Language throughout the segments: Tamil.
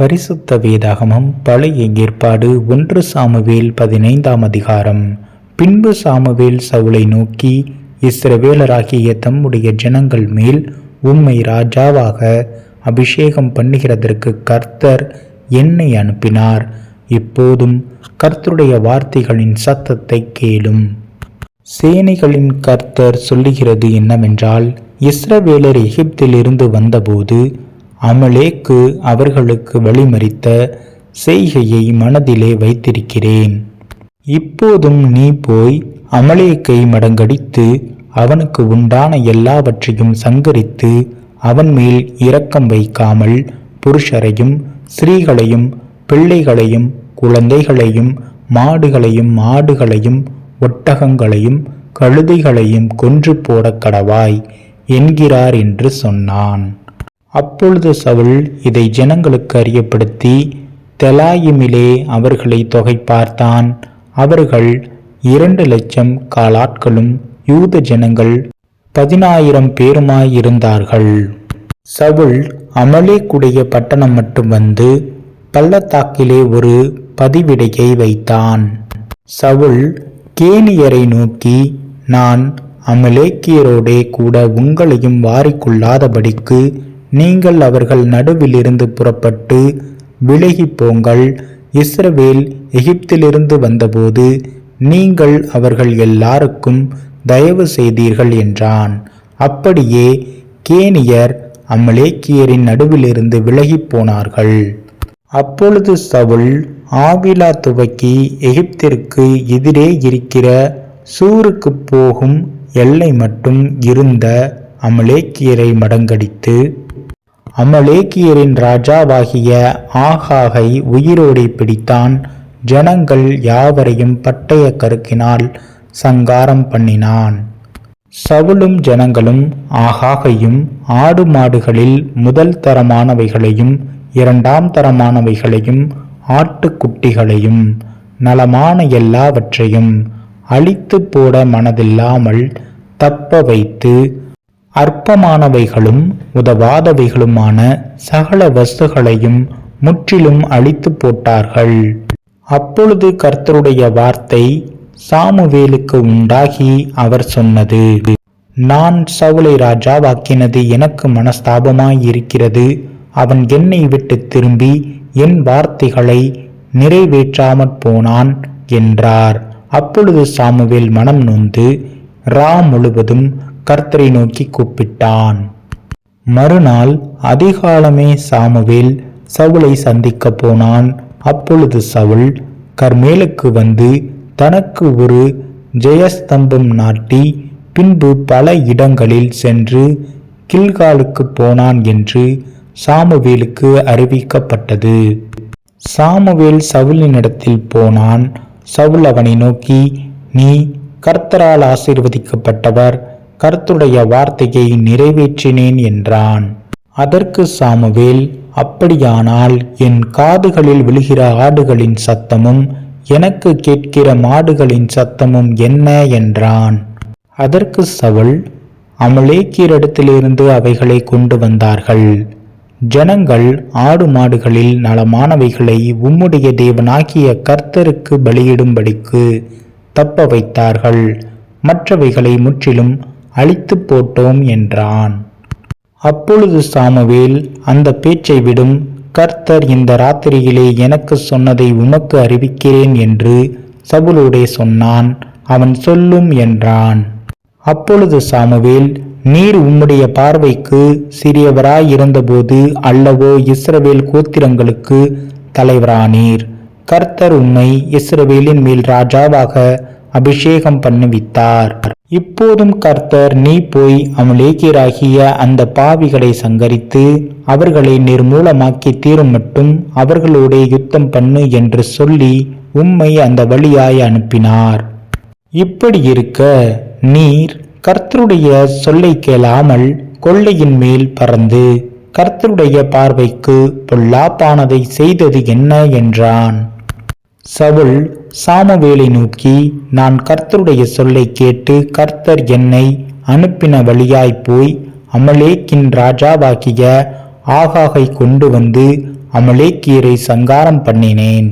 பரிசுத்த வேதாகமம் பழைய ஏற்பாடு ஒன்று சாமுவேல் பதினைந்தாம் அதிகாரம். பின்பு சாமுவேல் சவுளை நோக்கி இஸ்ரவேலராகிய தம்முடைய ஜனங்கள் மேல் உம்மை ராஜாவாக அபிஷேகம் பண்ணுகிறதற்கு கர்த்தர் என்னை அனுப்பினார். இப்போதும் கர்த்தருடைய வார்த்தைகளின் சத்தத்தை கேளும். சேனைகளின் கர்த்தர் சொல்லுகிறது என்னவென்றால் இஸ்ரவேலர் எகிப்திலிருந்து வந்தபோது அமலேக்கு அவர்களுக்கு வழிமறித்த செய்கையை மனதிலே வைத்திருக்கிறேன். இப்போதும் நீ போய் அமலேக்கை மடங்கடித்து அவனுக்கு உண்டான எல்லாவற்றையும் சங்கரித்து அவன் மேல் இரக்கம் வைக்காமல் புருஷரையும் ஸ்திரீகளையும் பிள்ளைகளையும் குழந்தைகளையும் மாடுகளையும் ஆடுகளையும் ஒட்டகங்களையும் கழுதைகளையும் கொன்று போடக் கடவாய் என்கிறார் என்று சொன்னான். அப்பொழுது சவுல் இதை ஜனங்களுக்கு அறியப்படுத்தி தெலாயுமிலே அவர்களை தொகை பார்த்தான். அவர்கள் இரண்டு லட்சம் காலாட்களும் யூத ஜனங்கள் பதினாயிரம் பேருமாயிருந்தார்கள். சவுல் அமலேக்குடைய பட்டணம் மட்டும் வந்து பள்ளத்தாக்கிலே ஒரு பதிவிடையை வைத்தான். சவுல் கேனியரை நோக்கி நான் அமலேக்கியரோடே கூட உங்களையும் வாரிக்கொள்ளாதபடிக்கு நீங்கள் அவர்கள் நடுவிலிருந்து புறப்பட்டு விலகி போங்கள் இஸ்ரவேல் எகிப்திலிருந்து வந்தபோது நீங்கள் அவர்கள் எல்லாருக்கும் தயவு செய்தீர்கள் என்றான். அப்படியே கேனியர் அமலேக்கியரின் நடுவிலிருந்து விலகி போனார்கள். அப்பொழுது சவுல் ஆவிலா துவக்கி எகிப்திற்கு எதிரே இருக்கிற சூருக்கு போகும் எல்லை மட்டும் இருந்த அமலேக்கியரை மடங்கடித்து அமலேக்கியரின் ராஜாவாகிய ஆகாகை உயிரோடே பிடித்தான். ஜனங்கள் யாவரையும் பட்டய கருக்கினால் சங்காரம் பண்ணினான். சவுலும் ஜனங்களும் ஆகாகையும் ஆடு மாடுகளில் முதல் தரமானவைகளையும் இரண்டாம் தரமானவைகளையும் ஆட்டுக்குட்டிகளையும் நலமான எல்லாவற்றையும் அழித்து போட மனதில்லாமல் தப்ப வைத்து அற்பமானவைகளும் உதவாதவைகளுமான சகல வஸ்துகளையும் முற்றிலும் அழித்து போட்டார்கள். அப்பொழுது கர்த்தருடைய வார்த்தை சாமுவேலுக்கு உண்டாகி அவர் சொன்னது நான் சவுளை ராஜாவாக்கினது எனக்கு மனஸ்தாபமாயிருக்கிறது. அவன் என்னை விட்டு திரும்பி என் வார்த்தைகளை நிறைவேற்றாமற் போனான் என்றார். அப்பொழுது சாமுவேல் மனம் நொந்து ரா முழுவதும் கர்த்தரை நோக்கி கூப்பிட்டான். மறுநாள் அதிகாலமே சாமுவேல் சவுளை சந்திக்க போனான். அப்பொழுது சவுல் கர்மேலுக்கு வந்து தனக்கு ஒரு ஜெயஸ்தம்பம் நாட்டி பின்பு பல இடங்களில் சென்று கில்காலுக்கு போனான் என்று சாமுவேலுக்கு அறிவிக்கப்பட்டது. சாமுவேல் சவுலினிடத்தில் போனான். சவுல் அவனை நோக்கி நீ கர்த்தரால் ஆசீர்வதிக்கப்பட்டவர். கருத்துடைய வார்த்தையை நிறைவேற்றினேன் என்றான். அதற்கு சாமுவேல் அப்படியானால் என் காதுகளில் விழுகிற ஆடுகளின் சத்தமும் எனக்கு கேட்கிற மாடுகளின் சத்தமும் என்ன? என்றான். அதற்கு சவுல் அமலேக்கியரிடத்திலிருந்து அவைகளை கொண்டு வந்தார்கள். ஜனங்கள் ஆடு மாடுகளில் நலமானவைகளை உம்முடைய தேவனாகிய கர்த்தருக்கு பலியிடும்படிக்கு தப்ப வைத்தார்கள். மற்றவைகளை முற்றிலும் அழித்து போட்டோம் என்றான். அப்பொழுது சாமுவேல் அந்த பேச்சை விடும் கர்த்தர் இந்த ராத்திரியிலே எனக்கு சொன்னதை உமக்கு அறிவிக்கிறேன் என்று சபுலோடே சொன்னான். அவன் சொல்லும் என்றான். அப்பொழுது சாமுவேல் நீர் உம்முடைய பார்வைக்கு சிறியவராயிருந்தபோது அல்லவோ இஸ்ரவேல் கோத்திரங்களுக்கு தலைவரானீர். கர்த்தர் உம்மை இஸ்ரவேலின் மேல் ராஜாவாக அபிஷேகம் பண்ணுவித்தார் இப்போதும் கர்த்தர் நீ போய் அமலேக்கியராகிய அந்த பாவிகளை சங்கரித்து அவர்களை நிர்மூலமாக்கி தீரும் மட்டும் அவர்களோட யுத்தம் பண்ணு என்று சொல்லி உம்மை அந்த வழியாய் அனுப்பினார். இப்படி இருக்க நீர் கர்த்தருடைய சொல்லை கேளாமல் கொள்ளையின் மேல் பறந்து கர்த்தருடைய பார்வைக்கு பொல்லாப்பானதை செய்தது என்ன என்றான். சவுல் சாமுவேலை நோக்கி நான் கர்த்தருடைய சொல்லை கேட்டு கர்த்தர் என்னை அனுப்பின வழியாய் போய் அமலேக்கின் ராஜாவாகிய ஆகாகை கொண்டு வந்து அமலேக்கியரை சங்காரம் பண்ணினேன்.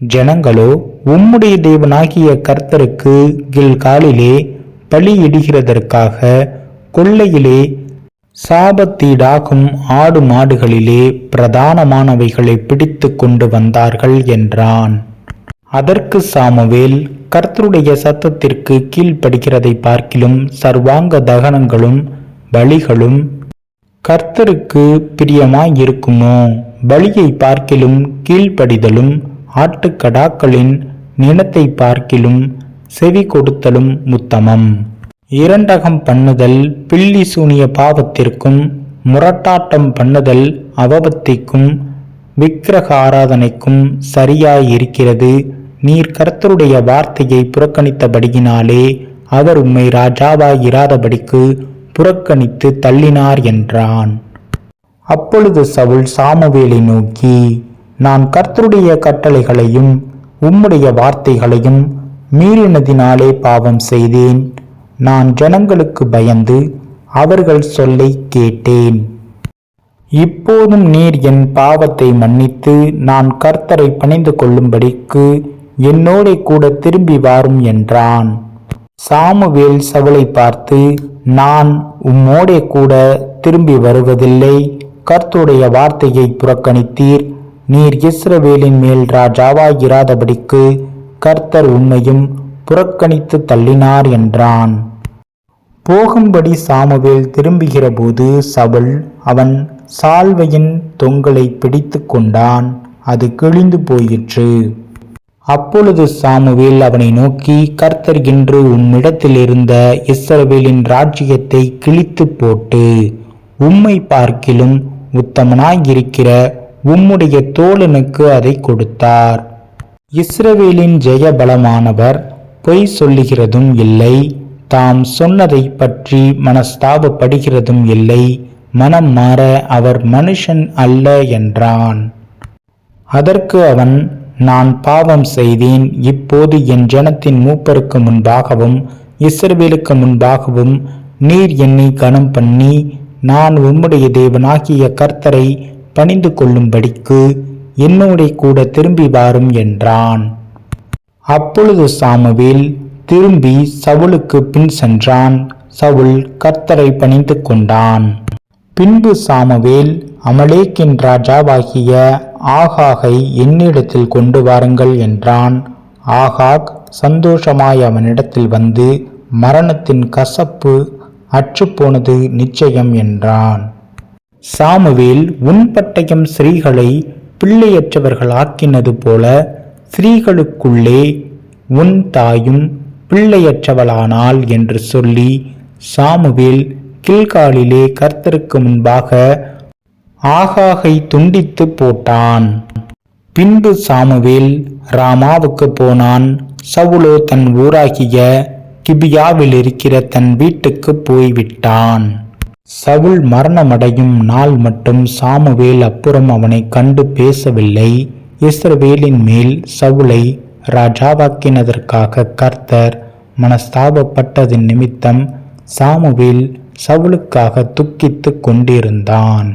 ஜனங்களோ உம்முடைய தேவனாகிய கர்த்தருக்கு கில்காலிலே பலியிடுகிறதற்காக கொள்ளையிலே சாபத்தீடாகும் ஆடு மாடுகளிலே பிரதானமானவைகளை பிடித்து கொண்டு வந்தார்கள் என்றான். அதற்கு சாமுவேல் கர்த்தருடைய சத்தத்திற்கு கீழ்ப்படுகிறதை பார்க்கிலும் சர்வாங்க தகனங்களும் பலிகளும் கர்த்தருக்கு பிரியமாயிருக்குமோ? பலியை பார்க்கிலும் கீழ்ப்படிதலும் ஆட்டுக்கடாக்களின் நினத்தை பார்க்கிலும் செவி கொடுத்தலும் உத்தமம். இரண்டகம் பண்ணுதல் பில்லி சூனிய பாவத்திற்கும் முரட்டாட்டம் பண்ணுதல் அவபத்திக்கும் விக்கிரக ஆராதனைக்கும் சரியாயிருக்கிறது. நீர் கர்த்தருடைய வார்த்தையை புறக்கணித்தபடியினாலே அவர் உம்மை ராஜாவாயிராதபடிக்கு புறக்கணித்து தள்ளினார் என்றான். அப்பொழுது சவுல் சாமுவேலை நோக்கி நான் கர்த்தருடைய கட்டளைகளையும் உம்முடைய வார்த்தைகளையும் மீறினதினாலே பாவம் செய்தேன். நான் ஜனங்களுக்கு பயந்து அவர்கள் சொல்லை கேட்டேன். இப்போதும் நீர் என் பாவத்தை மன்னித்து நான் கர்த்தரை பணிந்து கொள்ளும்படிக்கு என்னோடே கூட திரும்பி வாரும் என்றான். சாமுவேல் சவுலை பார்த்து நான் உம்மோடே கூட திரும்பி வருவதில்லை. கர்த்தருடைய வார்த்தையை புறக்கணித்தீர். நீர் இஸ்ரவேலின் மேல் ராஜாவாயிராதபடிக்கு கர்த்தர் உண்மையும் புறக்கணித்து தள்ளினார் என்றான். போகும்படி சாமுவேல் திரும்புகிறபோது சவுல் அவன் சால்வையின் தொங்கலை பிடித்து கொண்டான். அது கிழிந்து போயிற்று. அப்பொழுது சாமுவேல் அவனை நோக்கி கர்த்தர் என்று உம்மிடத்தில் இருந்த இஸ்ரவேலின் ராஜ்யத்தை கிழித்து போட்டு உம்மை பார்க்கிலும் உத்தமனாயிருக்கிற உம்முடைய தோழனுக்கு அதை கொடுத்தார். இஸ்ரவேலின் ஜெயபலமானவர் பொய் சொல்லுகிறதும் இல்லை தாம் சொன்னதை பற்றி மனஸ்தாபப்படுகிறதும் இல்லை மனம் மாற அவர் மனுஷன் அல்ல என்றான். அதற்கு அவன் நான் பாவம் செய்தேன் இப்போது என் ஜனத்தின் மூப்பருக்கு முன்பாகவும் இஸ்ரவேலுக்கு முன்பாகவும் நீர் என்னை கனம் பண்ணி நான் உம்முடைய தேவனாகிய கர்த்தரை பணிந்து கொள்ளும்படிக்கு என்னோட கூட திரும்பி வாரும் என்றான். அப்பொழுது சாமுவேல் திரும்பி சவுலுக்கு பின் சென்றான். சவுல் கர்த்தரை பணிந்து கொண்டான். பின்பு சாமுவேல் அமலேக்கின் ராஜாவாகிய ஆகாகை என்னிடத்தில் கொண்டு வாருங்கள் என்றான். ஆகாக் சந்தோஷமாய் அவனிடத்தில் வந்து மரணத்தின் கசப்பு அற்றுப்போனது நிச்சயம் என்றான். சாமுவேல் உன் பட்டயம் ஸ்ரீகளை பிள்ளையற்றவர்களாக்கினது போல ஸ்திரீகளுக்குள்ளே உன் தாயும் பிள்ளையற்றவளானாள் என்று சொல்லி சாமுவேல் கில்காலிலே கர்த்தருக்கு முன்பாக ஆகாகை துண்டித்து போட்டான். பின்பு சாமுவேல் ராமாவுக்கு போனான். சவுலோ தன் ஊராகிய கிபியாவில் இருக்கிற தன் வீட்டுக்கு போய்விட்டான். சவுல் மரணமடையும் நாள் மட்டும் சாமுவேல் அப்புறம் அவனை கண்டு பேசவில்லை. இஸ்ரவேலின் மேல் சவுலை ராஜாவாக்கினதற்காக கர்த்தர் மனஸ்தாபப்பட்டதின் நிமித்தம் சாமுவேல் சவுலுக்காக துக்கித்து கொண்டிருந்தான்.